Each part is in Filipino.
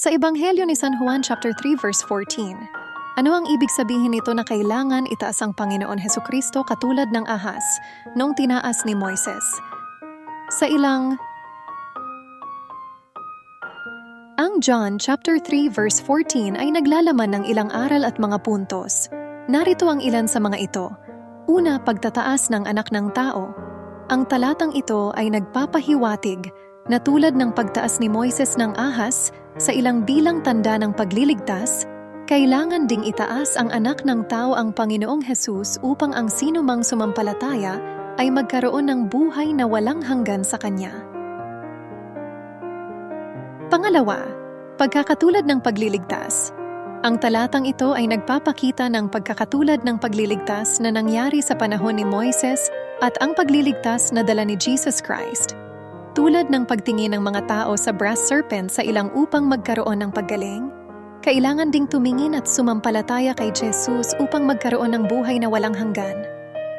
Sa Ebanghelyo ni San Juan chapter 3 verse 14, ano ang ibig sabihin nito na kailangan itaas ang Panginoon Heso Kristo katulad ng ahas nung tinaas ni Moises? Sa ilang Ang John chapter 3 verse 14 ay naglalaman ng ilang aral at mga puntos. Narito ang ilan sa mga ito. Una, pagtataas ng anak ng tao. Ang talatang ito ay nagpapahiwatig na tulad ng pagtaas ni Moises ng ahas sa ilang bilang tanda ng pagliligtas, kailangan ding itaas ang anak ng tao ang Panginoong Hesus upang ang sino mang sumampalataya ay magkaroon ng buhay na walang hanggan sa Kanya. Pangalawa, pagkakatulad ng pagliligtas. Ang talatang ito ay nagpapakita ng pagkakatulad ng pagliligtas na nangyari sa panahon ni Moises at ang pagliligtas na dala ni Jesus Christ. Tulad ng pagtingin ng mga tao sa brass serpent sa ilang upang magkaroon ng paggaling, kailangan ding tumingin at sumampalataya kay Jesus upang magkaroon ng buhay na walang hanggan.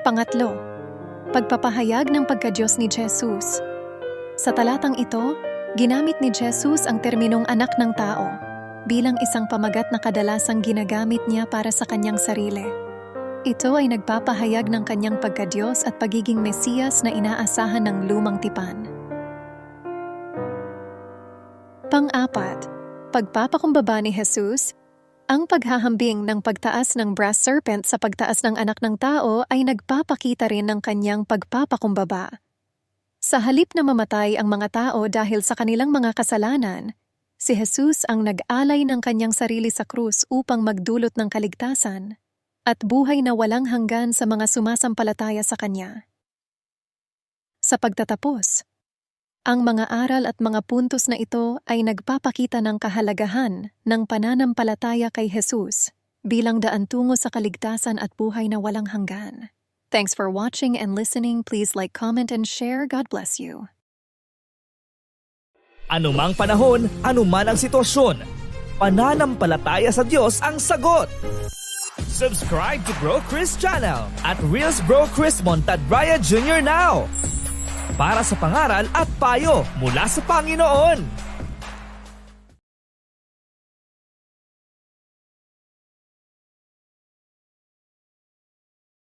Pangatlo, pagpapahayag ng pagkadyos ni Jesus. Sa talatang ito, ginamit ni Jesus ang terminong anak ng tao bilang isang pamagat na kadalasang ginagamit niya para sa kanyang sarili. Ito ay nagpapahayag ng kanyang pagkadyos at pagiging mesiyas na inaasahan ng lumang tipan. Pang-apat, pagpapakumbaba ni Jesus, ang paghahambing ng pagtaas ng brass serpent sa pagtaas ng anak ng tao ay nagpapakita rin ng kanyang pagpapakumbaba. Sa halip na mamatay ang mga tao dahil sa kanilang mga kasalanan, si Jesus ang nag-alay ng kanyang sarili sa krus upang magdulot ng kaligtasan at buhay na walang hanggan sa mga sumasampalataya sa Kanya. Sa pagtatapos, ang mga aral at mga puntos na ito ay nagpapakita ng kahalagahan ng pananampalataya kay Jesus bilang daan tungo sa kaligtasan at buhay na walang hanggan. Thanks for watching and listening. Please like, comment, and share. God bless you. Anumang panahon, anuman ang sitwasyon, pananampalataya sa Diyos ang sagot. Subscribe to Bro Chris channel at Reels Bro Chris Montad Raya Jr. now para sa pangaral at payo mula sa Panginoon.